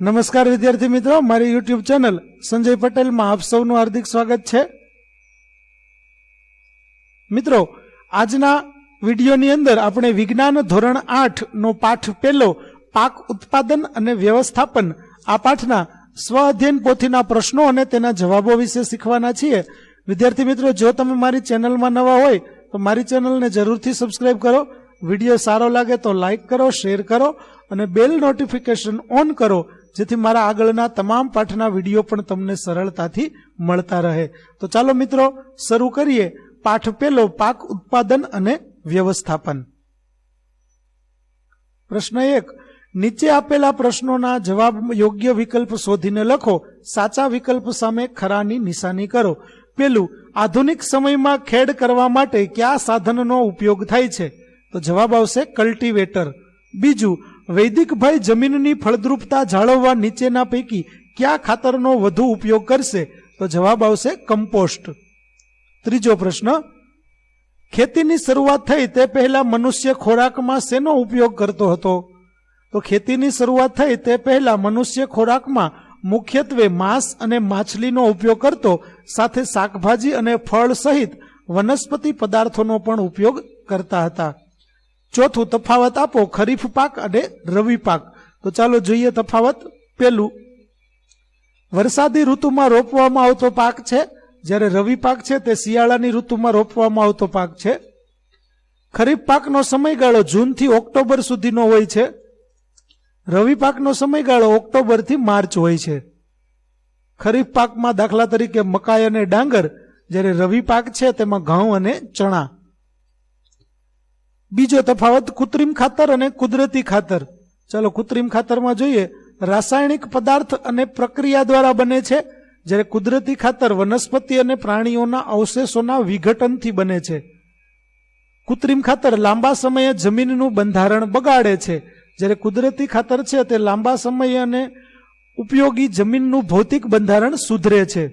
નમસ્કાર વિદ્યાર્થી મિત્રો, મારી યુટ્યુબ ચેનલ સંજય પટેલમાં આપ સૌનું હાર્દિક સ્વાગત છે. મિત્રો, આજના વિડીયોની અંદર આપણે વિજ્ઞાન ધોરણ આઠ નો પાઠ પહેલો, પાક ઉત્પાદન અને વ્યવસ્થાપન, આ પાઠના સ્વ અધ્યયન પોથીના પ્રશ્નો અને તેના જવાબો વિશે શીખવાના છીએ. વિદ્યાર્થી મિત્રો, જો તમે મારી ચેનલમાં નવા હોય, તો મારી ચેનલને જરૂરથી સબસ્ક્રાઇબ કરો. વીડિયો સારો લાગે તો લાઈક કરો શેર કરો. અને બેલ નોટિફિકેશન ઓન કરો, જેથી મારા આગળના તમામ પાઠના વીડિયો પણ તમને સરળતાથી મળતા રહે. તો ચાલો મિત્રો, શરૂ કરીએ પાઠ પહેલો, પાક ઉત્પાદન અને વ્યવસ્થાપન. પ્રશ્ન એક, નીચે આપેલા પ્રશ્નોના જવાબ યોગ્ય વિકલ્પ શોધીને લખો, સાચા વિકલ્પ સામે ખરાની નિશાની કરો. પેલું, આધુનિક સમયમાં ખેડ કરવા માટે કયા સાધનનો ઉપયોગ થાય છે? તો જવાબ આવશે કલ્ટિવેટર. બીજું વૈદિક ભાઈ જમીનની ફળદ્રુપતા જાળવવા નીચેના પૈકી કયા ખાતરનો વધુ ઉપયોગ કરશે? તો જવાબ આવશે કમ્પોસ્ટ. ત્રીજો પ્રશ્ન, ખેતીની શરૂઆત થઈ તે પહેલા મનુષ્ય ખોરાકમાં શેનો ઉપયોગ કરતો હતો? તો ખેતીની શરૂઆત થઈ તે પહેલા મનુષ્ય ખોરાકમાં મુખ્યત્વે માંસ અને માછલીનો ઉપયોગ કરતો, સાથે શાકભાજી અને ફળ સહિત વનસ્પતિ પદાર્થોનો પણ ઉપયોગ કરતા હતા. ચોથું તફાવત આપો, ખરીફ પાક અને રવિ પાક. તો ચાલો જોઈએ તફાવત પેલું. વરસાદી ઋતુમાં રોપવામાં આવતો પાક છે. જ્યારે રવિ પાક છે, તે શિયાળાની ઋતુમાં રોપવામાં આવતો પાક છે. ખરીફ પાકનો સમયગાળો જૂનથી ઓક્ટોબર સુધીનો હોય છે. રવિ પાકનો સમયગાળો ઓક્ટોબરથી માર્ચ હોય છે. ખરીફ પાકમાં દાખલા તરીકે મકાઈ અને ડાંગર. જ્યારે રવિ પાક છે, તેમાં ઘઉં અને ચણા. બીજો તફાવત કૃત્રિમ ખાતર અને કુદરતી ખાતર. ચાલો કૃત્રિમ ખાતરમાં જોઈએ. રાસાયણિક પદાર્થ અને પ્રક્રિયા દ્વારા બને છે, જ્યારે કુદરતી ખાતર વનસ્પતિ અને પ્રાણીઓના અવશેષોના વિઘટનથી બને છે. કૃત્રિમ ખાતર લાંબા સમયે જમીનનું બંધારણ બગાડે છે. જ્યારે કુદરતી ખાતર છે, તે લાંબા સમયે અને ઉપયોગી જમીનનું ભૌતિક બંધારણ સુધરે છે.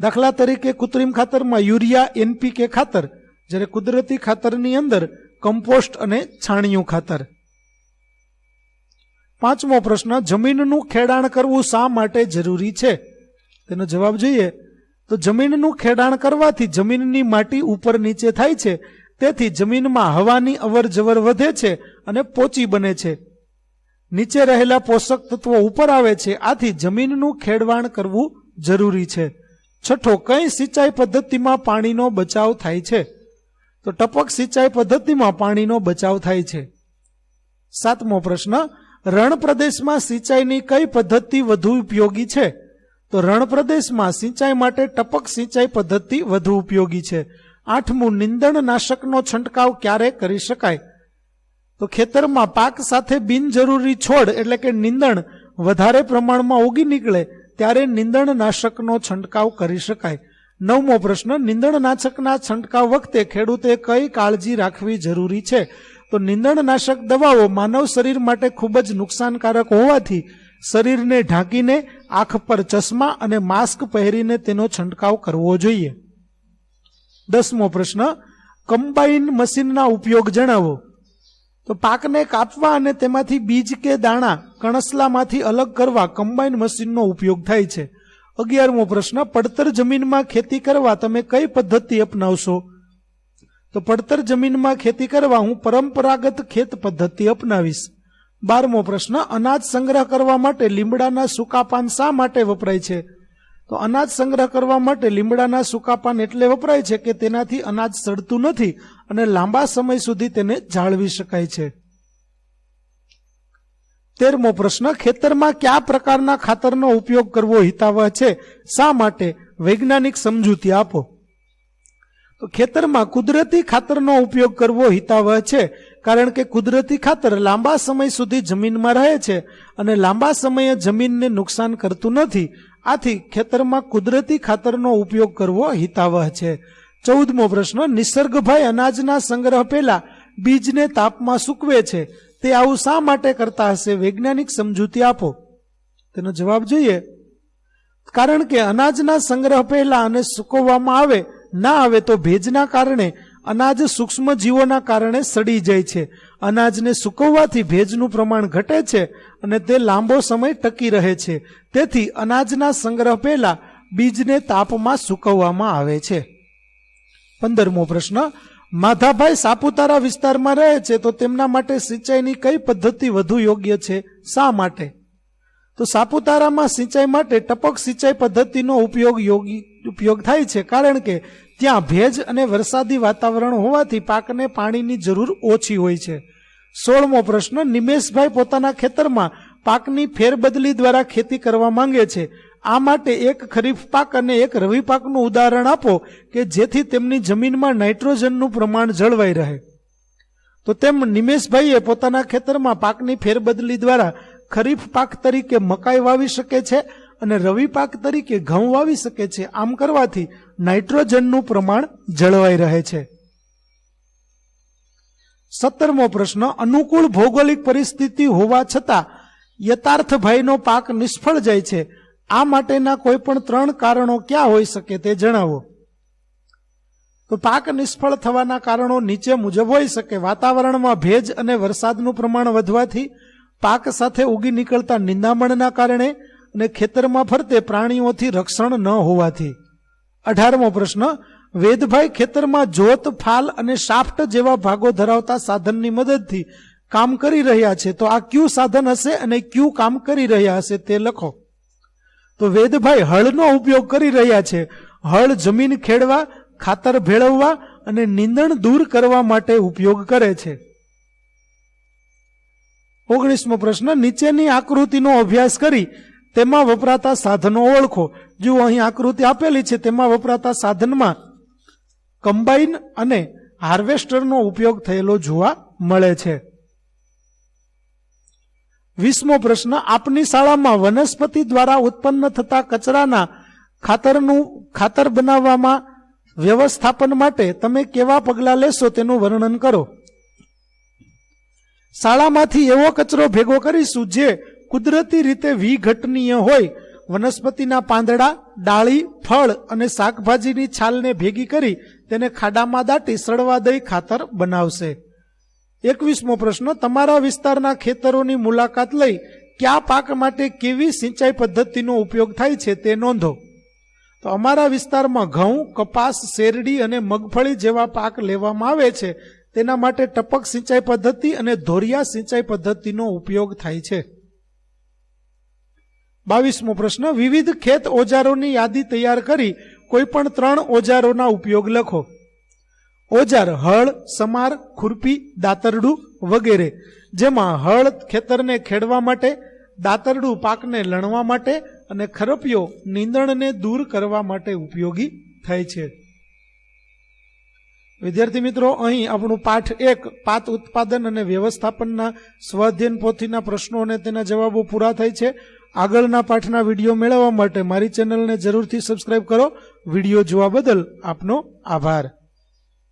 દાખલા તરીકે કૃત્રિમ ખાતરમાં યુરિયા, એનપીકે ખાતર જ્યારે કુદરતી ખાતરની અંદર કમ્પોસ્ટ અને છાણિયું ખાતર. પાંચમો પ્રશ્ન, જમીનનું ખેડાણ કરવું શા માટે જરૂરી છે? તેનો જવાબ જોઈએ. તો જમીનનું ખેડાણ કરવાથી જમીનની માટી ઉપર નીચે થાય છે, તેથી જમીનમાં હવાની અવર જવર વધે છે અને પોચી બને છે. નીચે રહેલા પોષક તત્વો ઉપર આવે છે, આથી જમીનનું ખેડવાણ કરવું જરૂરી છે. છઠ્ઠો, કઈ સિંચાઈ પદ્ધતિમાં પાણીનો બચાવ થાય છે? તો ટપક સિંચાઈ પદ્ધતિમાં પાણીનો બચાવ થાય છે. સાતમો પ્રશ્ન રણ પ્રદેશમાં સિંચાઈની કઈ પદ્ધતિ વધુ ઉપયોગી છે? તો રણ પ્રદેશમાં સિંચાઈ માટે ટપક સિંચાઈ પદ્ધતિ વધુ ઉપયોગી છે. આઠમું, નિંદણનાશકનો છંટકાવ ક્યારે કરી શકાય? તો ખેતરમાં પાક સાથે બિનજરૂરી છોડ એટલે કે નિંદણ વધારે પ્રમાણમાં ઉગી નીકળે ત્યારે નિંદણનાશકનો છંટકાવ કરી શકાય. નવમો પ્રશ્ન, નિંદણનાશકના છંટકાવ વખતે ખેડૂતે કઈ કાળજી રાખવી જરૂરી છે? તો નિંદણનાશક દવાઓ માનવ શરીર માટે ખૂબ જ નુકસાનકારક હોવાથી શરીરને ઢાંકીને, આંખ પર ચશ્મા અને માસ્ક પહેરીને તેનો છંટકાવ કરવો જોઈએ. દસમો પ્રશ્ન, કમ્બાઇન મશીનના ઉપયોગ જણાવો. તો પાકને કાપવા અને તેમાંથી બીજ કે દાણા કણસલામાંથી અલગ કરવા કમ્બાઇન મશીનનો ઉપયોગ થાય છે. અગિયારમો પ્રશ્ન, પડતર જમીનમાં ખેતી કરવા તમે કઈ પદ્ધતિ અપનાવશો? તો પડતર જમીનમાં ખેતી કરવા હું પરંપરાગત ખેત પદ્ધતિ અપનાવીશ. બારમો પ્રશ્ન, અનાજ સંગ્રહ કરવા માટે લીમડાના સૂકા પાન શા માટે વપરાય છે? તો અનાજ સંગ્રહ કરવા માટે લીમડાના સૂકા પાન એટલે વપરાય છે કે તેનાથી અનાજ સડતું નથી અને લાંબા સમય સુધી તેને જાળવી શકાય છે. તેરમો પ્રશ્ન, ખેતરમાં કયા પ્રકારના ખાતરનો ઉપયોગ કરવો હિતાવહ છે? શા માટે? વૈજ્ઞાનિક સમજૂતી આપો. તો ખેતરમાં કુદરતી ખાતરનો ઉપયોગ કરવો હિતાવહ છે, કારણ કે કુદરતી ખાતર લાંબા સમય સુધી જમીનમાં રહે છે અને લાંબા સમયે જમીનને નુકસાન કરતું નથી. આથી ખેતરમાં કુદરતી ખાતરનો ઉપયોગ કરવો હિતાવહ છે. ચૌદમો પ્રશ્ન નિસર્ગભાઈ અનાજના સંગ્રહ પહેલા બીજને તાપમાં સૂકવે છે. તે આવું શા માટે કરતા હશે? વૈજ્ઞાનિક સમજૂતી આપો. તેનો જવાબ જોઈએ. કારણ કે અનાજના સંગ્રહ પહેલા અને સૂકવવામાં આવે, ના આવે તો ભેજના કારણે અનાજ સૂક્ષ્મ જીવોના કારણે સડી જાય છે. અનાજને સૂકવવાથી ભેજનું પ્રમાણ ઘટે છે અને તે લાંબો સમય ટકી રહે છે. તેથી અનાજના સંગ્રહ પહેલા બીજને તાપમાં સૂકવવામાં આવે છે. પંદરમો પ્રશ્ન માધાભાઈ સાપુતારા વિસ્તારમાં રહે છે, તો તેમના માટે સિંચાઈની કઈ પદ્ધતિ વધુ યોગ્ય છે? શા માટે? તો સાપુતારામાં સિંચાઈ માટે ટપક સિંચાઈ પદ્ધતિનો ઉપયોગ યોગી, ઉપયોગ થાય છે. કારણ કે ત્યાં ભેજ અને વરસાદી વાતાવરણ હોવાથી પાકને પાણીની જરૂર ઓછી હોય છે. સોળમો પ્રશ્ન, નિમેશભાઈ પોતાના ખેતરમાં પાકની ફેરબદલી દ્વારા ખેતી કરવા માંગે છે. આ માટે એક ખરીફ પાક અને એક રવિ પાકનું ઉદાહરણ આપો કે જેથી તેમની જમીનમાં નાઇટ્રોજનનું પ્રમાણ જળવાઈ રહે. તો તેમ નિમેશભાઈએ પોતાના ખેતરમાં પાકની ફેરબદલી દ્વારા ખરીફ પાક તરીકે મકાઈ વાવી શકે છે અને રવિ પાક તરીકે ઘઉં વાવી શકે છે. આમ કરવાથી નાઇટ્રોજનનું પ્રમાણ જળવાઈ રહે છે. સત્તરમો પ્રશ્ન, અનુકૂળ ભૌગોલિક પરિસ્થિતિ હોવા છતાં યથાર્થભાઈનો પાક નિષ્ફળ જાય છે. આ માટેના કોઈ પણ ત્રણ કારણો ક્યાં હોઈ શકે તે જણાવો. તો પાક નિષ્ફળ થવાના કારણો નીચે મુજબ હોઈ શકે. વાતાવરણમાં ભેજ અને વરસાદનું પ્રમાણ વધવાથી પાક સાથે ઉગી નીકળતા નિંદામણના કારણે અને ખેતરમાં ફરતે પ્રાણીઓથી રક્ષણ ન હોવાથી. અઢારમો પ્રશ્ન, વેદભાઈ ખેતરમાં જોત ફાલ અને શાફ્ટ જેવા ભાગો ધરાવતા સાધનની મદદથી કામ કરી રહ્યા છે. તો આ ક્યુ સાધન હશે અને ક્યુ કામ કરી રહ્યા હશે તે લખો. તો વેદભાઈ હળનો ઉપયોગ કરી રહ્યા છે. હળ જમીન ખેડવા, ખાતર ભેળવવા અને નીંદણ દૂર કરવા માટે ઉપયોગ કરે છે. ઓગણીસમો પ્રશ્ન, નીચેની આકૃતિનો અભ્યાસ કરી તેમાં વપરાતા સાધનો ઓળખો. જો અહીં આકૃતિ આપેલી છે, તેમાં વપરાતા સાધનમાં કમ્બાઈન અને હાર્વેસ્ટરનો ઉપયોગ થયેલો જોવા મળે છે. વીસમો પ્રશ્ન, આપની શાળામાં વનસ્પતિ દ્વારા ઉત્પન્ન થતા કચરાના ખાતરનું ખાતર બનાવવામાં વ્યવસ્થાપન માટે તમે કેવા પગલાં લેશો તેનું વર્ણન કરો. શાળામાંથી એવો કચરો ભેગો કરીશું જે કુદરતી રીતે વિઘટનીય હોય. વનસ્પતિના પાંદડા, ડાળી, ફળ અને શાકભાજીની છાલને ભેગી કરી તેને ખાડામાં દાટી સડવા દઈ ખાતર બનાવશે. એકવીસમો પ્રશ્ન, તમારા વિસ્તારના ખેતરોની મુલાકાત લઈ કયા પાક માટે કેવી સિંચાઈ પદ્ધતિનો ઉપયોગ થાય છે તે નોંધો. તો અમારા વિસ્તારમાં ઘઉં, કપાસ, શેરડી અને મગફળી જેવા પાક લેવામાં આવે છે, તેના માટે ટપક સિંચાઈ પદ્ધતિ અને ધોરિયા સિંચાઈ પદ્ધતિનો ઉપયોગ થાય છે. બાવીસમો પ્રશ્ન, વિવિધ ખેત ઓજારોની યાદી તૈયાર કરી કોઈ પણ ત્રણ ઓજારોના ઉપયોગ લખો. ઓજાર, હળ, સમાર, ખુરપી, દાતરડું વગેરે, જેમાં હળ ખેતરને ખેડવા માટે, દાતરડું પાકને લણવા માટે અને ખરપિયો નીંદણને દૂર કરવા માટે ઉપયોગી થાય છે. વિદ્યાર્થી મિત્રો, અહીં આપણું પાઠ એક પાત ઉત્પાદન અને વ્યવસ્થાપનના સ્વાધ્યન પોથીના પ્રશ્નો અને તેના જવાબો પૂરા થાય છે. આગળના પાઠના વીડિયો મેળવવા માટે મારી ચેનલને જરૂરથી સબસ્ક્રાઈબ કરો. વીડિયો જોવા બદલ આપનો આભાર.